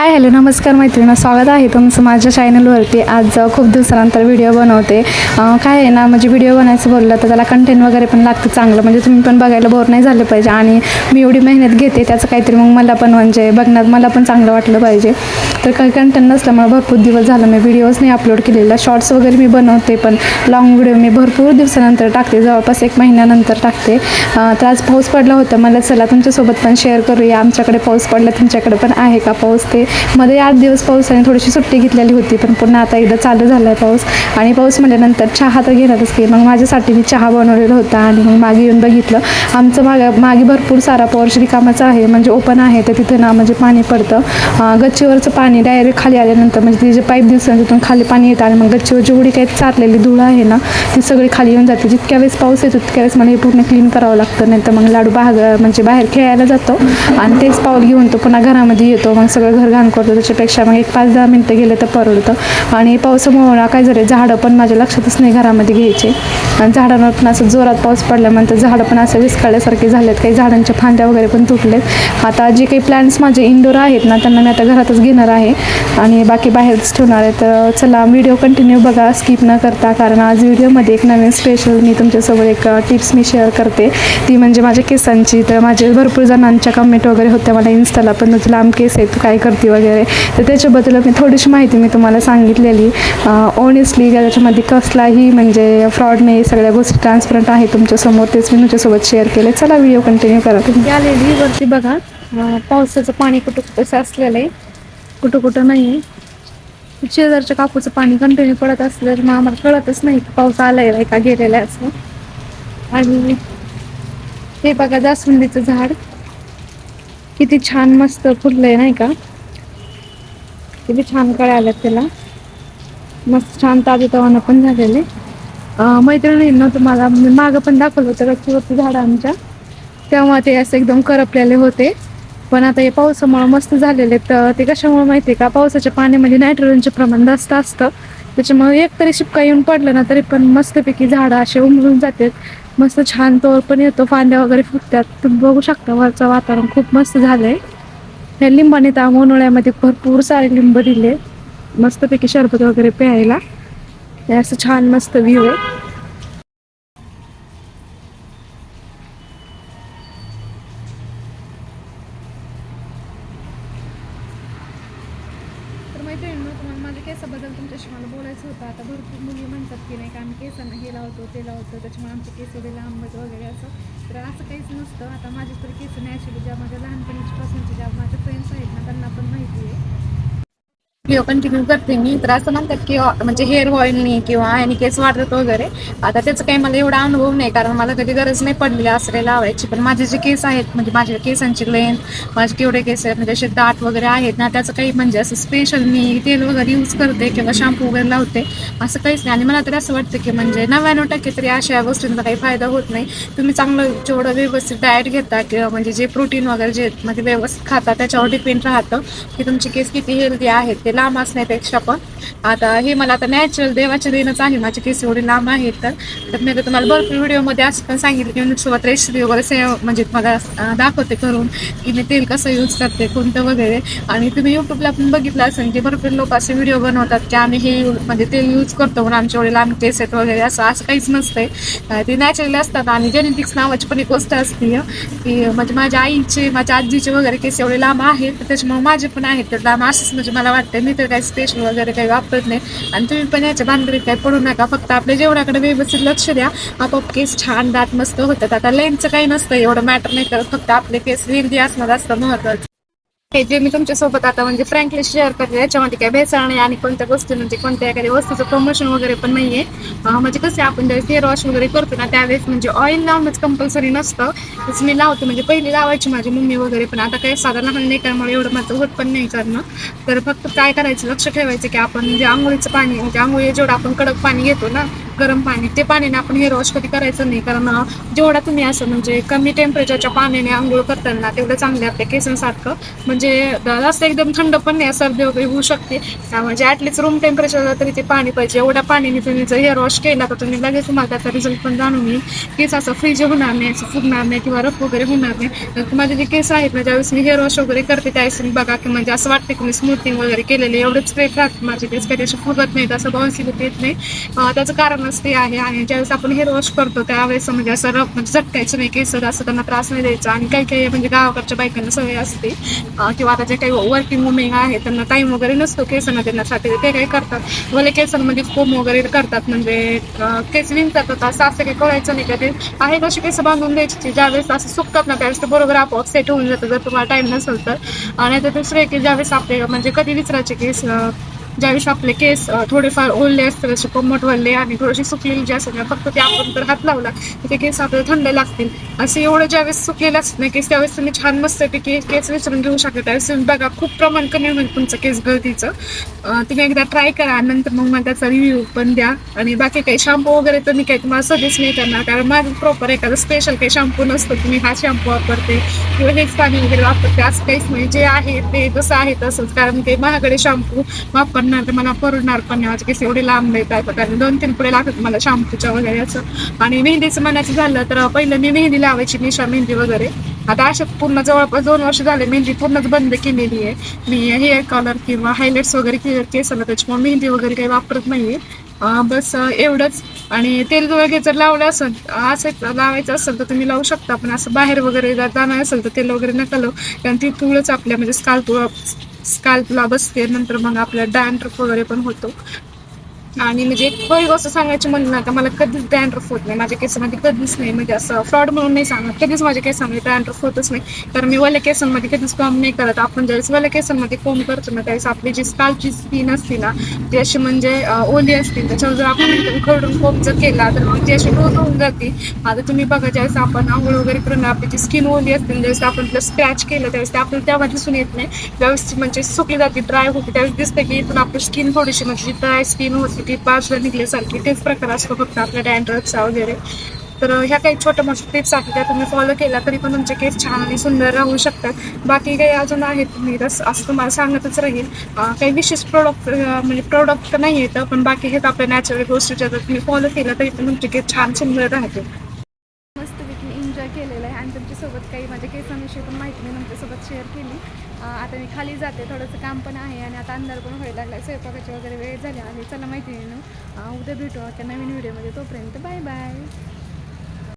Hi hello नमस्कार मैत्रिणा स्वागत आहे तुमचं माझ्या चॅनलवरती आज खूप दिवसानंतर व्हिडिओ बनवते. काय आहे ना म्हणजे व्हिडिओ बनायचं बोललं तर त्याला कंटेंट वगैरे पण लागतं चांगलं. म्हणजे तुम्ही पण बघायला बोर नाही झालं पाहिजे आणि मी एवढी मेहनत घेते त्याचं काहीतरी मग मला पण म्हणजे बघण्यात मला पण चांगलं वाटलं पाहिजे. तर काही कंटेंट नसल्यामुळे भरपूर दिवस झालं मी व्हिडिओज नाही अपलोड केलेला शॉर्ट्स वगैरे मी बनवते पण लॉंग व्हिडिओ मी भरपूर दिवसानंतर टाकते. जवळपास एक महिन्यानंतर टाकते. तर आज पाऊस पडला होता. मला चला तुमच्यासोबत पण शेअर करूया. आमच्याकडे पाऊस पडला तुमच्याकडे पण आहे का पाऊस ते? मध्ये आठ दिवस पावसाने थोडीशी सुट्टी घेतलेली होती पण पुन्हा आता एकदा चालू झाला आहे पाऊस. आणि पाऊस म्हटल्यानंतर चहा तर घेणारच की मग माझ्यासाठी मी चहा बनवलेला होता आणि मग मागे येऊन बघितलं. आमचं मागे मागे भरपूर सारा पॉर्श रिकामाचा आहे म्हणजे ओपन आहे तर तिथं ना म्हणजे पाणी पडतं. गच्चीवरचं पाणी डायरेक्ट खाली आल्यानंतर म्हणजे ती जे पाईप दिवसांत तिथून खाली पाणी येतं आणि मग गच्चीवर जेवढी काही चारलेली धूळ आहे ना ती सगळी खाली येऊन जाते. जितक्या वेळेस पाऊस येतो तितक्या वेळेस मला हे पूर्ण क्लीन करावं लागतं नाही तर मग लाडू बाहेर म्हणजे बाहेर खेळायला जातो. आणि तेच पाऊल घेऊन तो पुन्हा घरामध्ये येतो मग सगळं घर घाण करतो त्याच्यापेक्षा मग एक पाच दहा मिनटं गेलं तर परवडतं. आणि पावसामुळं काय झालं झाडं पण माझ्या लक्षातच नाही घरामध्ये घ्यायचे. आणि झाडांवर पण असं जोरात पाऊस पडल्यानंतर झाडं पण असं विस्कळल्यासारखे झालेत. काही झाडांच्या फांद्या वगैरे पण तुटलेत. आता जे काही प्लॅन्ट्स माझे इनडोर आहेत ना त्यांना मी आता घरातच घेणार आहे. आणि बाकी बाहेरच ठेवणार आहे. तर चला व्हिडिओ कंटिन्यू बघा स्किप न करता. कारण आज व्हिडिओमध्ये एक नवीन स्पेशल मी तुमच्यासोबत एक टिप्स मी शेअर करते. ती म्हणजे माझ्या केसांची. तर माझे भरपूर जणांच्या कमेंट वगैरे होत्या मला इन्स्टाला पण तुला लांब केस आहे तू काय करतो वगैरे. तर त्याच्याबद्दल मी थोडीशी माहिती मी तुम्हाला सांगितलेली. ऑनेस्टली त्याच्यामध्ये कसलाही म्हणजे फ्रॉड नाही सगळ्या गोष्टी ट्रान्सपरंट आहे तुमच्यासमोर तेच मी तुमच्यासोबत शेअर केले. चला व्हिडिओ कंटिन्यू करा तुम्ही. आलेली वरती बघा पावसाचं पाणी कुठं कुठं असलेलं आहे कुठं कुठं नाही आहे शेजारच्या कापूचं पाणी कंटिन्यू पडत असलं तर मग आम्हाला कळतच नाही की पाऊस आलाय का गेलेला आहे असं. आणि हे बघा जास्वंदीचं झाड. किती छान मस्त फुललंय नाही का? किती छान कळ्या आल्यात त्याला. मस्त छान ताजे तवानं पण झालेले. मैत्रिणींना तुम्हाला मी मागं पण दाखवलं होतं गच्चीवरती झाडं आमच्या. तेव्हा ते असं एकदम करपलेले होते. पण आता हे पावसामुळं मस्त झालेले तर ते कशामुळे माहिती आहे का? पावसाच्या पाण्यामध्ये नायट्रोजनचे प्रमाण जास्त असतं. त्याच्यामुळे एक तरी शिपका येऊन पडलं ना तरी पण मस्तपैकी झाडं असे उमरून जातात. मस्त छान तोर पण येतो फांद्या वगैरे फुटतात. तुम्ही बघू शकता वरचं वातावरण खूप मस्त झालं आहे ह्या लिंबाने तर उन्हाळ्यामध्ये भरपूर सारे लिंब दिले. मस्तपैकी शरबत वगैरे प्यायला. हे असं छान मस्त व्ह्यू आहे. फ्रेंड मैत्रिणींनो तुम्हाला माझ्या केसाबद्दल तुमच्याशी मला बोलायचं होतं. आता भरपूर मुली म्हणतात की नाही का आम्ही केसांना हे लावतो ते लावतो त्याच्यामुळे आमचे केस वगैरे लांबत वगैरे असं. तर असं काहीच नसतं. आता माझे तर केस नॅचरली ज्या माझ्या लहानपणीच्या पासूनचे ज्या माझ्या फ्रेंड्स आहेत ना त्यांना पण माहिती आहे. व्हिडिओ कंटिन्यू करते मी तर असं म्हणतात की म्हणजे हेअर ऑइलनी किंवा ह्यानी केस वाढतात वगैरे आता त्याचं काही मला एवढा अनुभव नाही कारण मला कधी गरज नाही पडलेली असले लावायची. पण माझे जे केस आहेत म्हणजे माझ्या केसांची लेंथ माझे केवढे केस आहेत म्हणजे असे दाट वगैरे आहेत ना त्याचं काही म्हणजे असं स्पेशल मी तेल वगैरे यूज करते किंवा शॅम्पू वगैरे लावते असं काहीच नाही. आणि मला तरी असं वाटतं की म्हणजे नव्याण्णव टक्के तरी अशा गोष्टींचा काही फायदा होत नाही. तुम्ही चांगलं जेवढं व्यवस्थित डाएट घेता किंवा म्हणजे जे प्रोटीन वगैरे जे म्हणजे व्यवस्थित खाता त्याच्यावर डिपेंड राहतं की तुमचे केस किती हेल्दी आहेत ते लांब असण्यापेक्षा पण. आता हे मला आता नॅचरल देवाच्या देणंच आहे. माझे केस एवढे लांब आहेत तर. तर मी तर तुम्हाला भरपूर व्हिडिओमध्ये असं पण सांगितलं की मी सोबत रेसिपी वगैरे से म्हणजे मला दाखवते करून. की मी तेल कसं यूज करते कोणतं वगैरे. आणि तुम्ही यूट्यूबला पण बघितलं असेल की भरपूर लोक असे व्हिडिओ बनवतात की आम्ही हे म्हणजे तेल यूज करतो म्हणून आमचे एवढे लांब केस आहेत वगैरे. असं असं काहीच नसतंय. ते नॅचरली असतात आणि जेनेटिक्स नावाची पण एक गोष्ट असते की म्हणजे माझ्या आईचे माझ्या आजीचे वगैरे केस एवढे लांब आहेत. त्याच्यामुळे माझे पण आहेत तर लांब असंच म्हणजे मला वाटतं मी तर काही स्पेशल वगैरे काही वापरत नाही. आणि तुम्ही पण याच्या भानगडीत काही पडू नका. फक्त आपल्या जेवणाकडे व्यवस्थित लक्ष द्या. आपोआप केस छान दात मस्त होतात. आता लेनचं काही नसतं. एवढं मॅटर नाही करत. फक्त आपले केस हेल्दी असणार असतं महत्वाचं. हे जे मी तुमच्यासोबत आता म्हणजे फ्रँकली शेअर करते याच्यामध्ये काय भेसळ नाही आणि कोणत्या गोष्टी म्हणजे कोणत्या एखाद्या वस्तूचं प्रमोशन वगैरे पण नाहीये. म्हणजे कसं आहे, आपण ज्यावेळेस हेअर वॉश वगैरे करतो ना त्यावेळेस म्हणजे ऑइल लावणंच कंपल्सरी नसतं. तसं मी लावते म्हणजे पहिली लावायची माझी मम्मी वगैरे पण. आता काही साधा लहान नाही त्यामुळे एवढं माझं होत पण नाही करणं तर फक्त काय करायचं लक्ष ठेवायचं की आपण म्हणजे आंघोळीचं पाणी म्हणजे आंघोळी जेवढं आपण कडक पाणी घेतो ना गरम पाणी ते पाण्याने आपण हेअर वॉश कधी करायचं नाही. कारण जेवढा तुम्ही असं म्हणजे कमी टेम्परेचरच्या पाण्याने आंघोळ करताना तेवढं चांगलं आपल्या केसांसारखं. म्हणजे म्हणजे जास्त एकदम थंड पण नाही सर्दी वगैरे होऊ शकते. म्हणजे ॲटलीस्ट रूम टेम्परेचरला तरी ते पाणी पाहिजे. एवढ्या पाण्याने तुम्ही जर हेअर वॉश केला तर तुम्ही लगेच तुम्हाला त्याचा रिझल्ट पण जाणून येईल. केस असं फ्रीज होणार नाही असं फुगणार नाही किंवा रफ वगैरे होणार नाही. तर माझे जे केस आहेत ना ज्यावेळेस मी हेअर वॉश वगैरे करते त्यावेळेस मी बघा की म्हणजे असं वाटतं की मी स्मूथिंग वगैरे केलेले एवढेच स्ट्रेट राहतात माझे केस कधी असे फुगत नाहीत असं बाउन्सिलिटी येत नाही. त्याचं कारणच ते आहे. आणि ज्यावेळेस आपण हेअर वॉश करतो त्यावेळेस म्हणजे असं रफ म्हणजे झटकायचं नाही. केस असं त्यांना त्रास नाही द्यायचा. आणि काही काही म्हणजे गावाकडच्या बायकांना सवय असते. किंवा आता जे काही वर्किंग वुमेन आहे त्यांना टाईम वगैरे नसतो केसांना देण्यासाठी ते काही करतात. भले केसांमध्ये कोम वगैरे करतात म्हणजे केस विंचतात असं असं काही कळायचं नाही का ते? आहे कशी केस बांधून द्यायची ज्यावेळेस असं सुकतात ना त्यावेळेस ते बरोबर आपोआप सेट होऊन जातं जर तुम्हाला टाईम नसेल तर. आणि आता दुसरं की ज्यावेळेस आपले म्हणजे कधी विचारायचे केस ज्यावेळेस आपले केस थोडेफार ओलले असतील असे कोमट वळले आणि थोडीशी सुकलेली जे असेल ना फक्त ते आपण तर हात लावला तर ते केस आपल्याला थंड लागतील. असं एवढं ज्यावेळेस सुकलेलं असतं ना केस त्यावेळेस तुम्ही छान मस्त ते केस विसरून घेऊ शकता. त्यावेळेस तुम्ही बघा खूप प्रमाण कमी होईल तुमचं केस गळतीचं तुम्ही एकदा ट्राय करा नंतर मग मला त्याचा रिव्ह्यू पण द्या. आणि बाकी काही शॅम्पू वगैरे तर मी काही तुम्हाला सजेस्ट नाही करणार कारण माझं प्रॉपर एखादं स्पेशल काही शॅम्पू नसतं तुम्ही हा शॅम्पू वापरते किंवा हेच पाणी वगैरे वापरते असं काहीच नाही. जे आहे ते जसं आहे तसंच कारण ते महागडे शॅम्पू वापरणार तर मला परवडणार पण नाही. माझे केस एवढे लांब नाही काय कारण दोन तीन पुढे लागतात मला शॅम्पूच्या वगैरे असं. आणि मेहंदीचं म्हणायचं झालं तर पहिलं मी मेहंदी लावायची निशा मेहंदी वगैरे. आता अशा पूर्ण जवळपास दोन वर्ष झाले मेहंदी पूर्णच बंद केलेली आहे. मी हेअर कलर किंवा हायलाइट्स वगैरे क्लिअर केसाला त्याच्यामुळे मेहंदी वगैरे काही वापरत नाहीये. बस एवढंच. आणि तेल वगैरे जर लावलं असेल असं लावायचं असेल तर तुम्ही लावू शकता. पण असं बाहेर वगैरे जर जाणार असेल तर तेल वगैरे नका लावू. कारण ती तुळच आपल्या म्हणजे स्काल्प स्काल्पला बसते नंतर मग आपल्या डॅन्ड्रफ वगैरे पण होतो. आणि म्हणजे एक खरी गोष्ट सांगायची म्हणलं ना मला कधीच डॅन्ड्रफ होत नाही. माझ्या केसामध्ये कधीच नाही. म्हणजे असं फ्रॉड म्हणून नाही सांगत कधीच माझ्या केसामध्ये डॅन्ड्रफ होतच नाही. कारण मी वल्या केसांमध्ये कधीच कॉम नाही करत. आपण ज्यावेळेस वल्या केसांमध्ये कोम करतो ना त्यावेळेस आपली जी स्कालची स्किन असते ना ती अशी म्हणजे ओली असते. त्याच्यावर जर आपण उखडून खरडून कोम जर केला तर मग ती अशी रोज होऊन जाते. आता तुम्ही बघा ज्यावेळेस आपण आंघोळ वगैरे करून आपली जी स्किन ओली असते ज्यावेळेस आपण तिला स्क्रॅच केलं त्यावेळेस ते आपल्याला तेव्हा दिसून येत नाही. त्यावेळेस म्हणजे सुकली जाते ड्राय होते त्यावेळेस दिसतं की इथून आपली स्किन थोडीशी म्हणजे ड्राय स्किन होती ती बाजूला निघल्यासारखी तेच प्रकार असतो फक्त आपल्या डॅन्ड्रफचा वगैरे. तर ह्या काही छोट्या मोठ्या टिप्स आहेत त्या तुम्ही फॉलो केल्या तरी पण तुमचे केस छान आणि सुंदर राहू शकतात. बाकी काही अजून आहेत मी रस असं तुम्हाला सांगतच राहील काही विशेष प्रोडक्ट म्हणजे प्रोडक्ट नाही येतं पण बाकी हेच आपल्या नॅचरल गोष्टी जर तुम्ही फॉलो केलं तरी पण तुमचे केस छान सुंदर राहतील. केलेलं आहे आणि तुमच्यासोबत काही माझ्या केसांविषयी पण माहिती मी तुमच्यासोबत शेअर केली. आता मी खाली जाते थोडंसं काम पण आहे आणि आता अंधार पण व्हायला लागला स्वयंपाकाची वगैरे वेळ झाली आहे. चला माहिती आहे ना उद्या भेटू आता नवीन व्हिडिओमध्ये तोपर्यंत बाय बाय.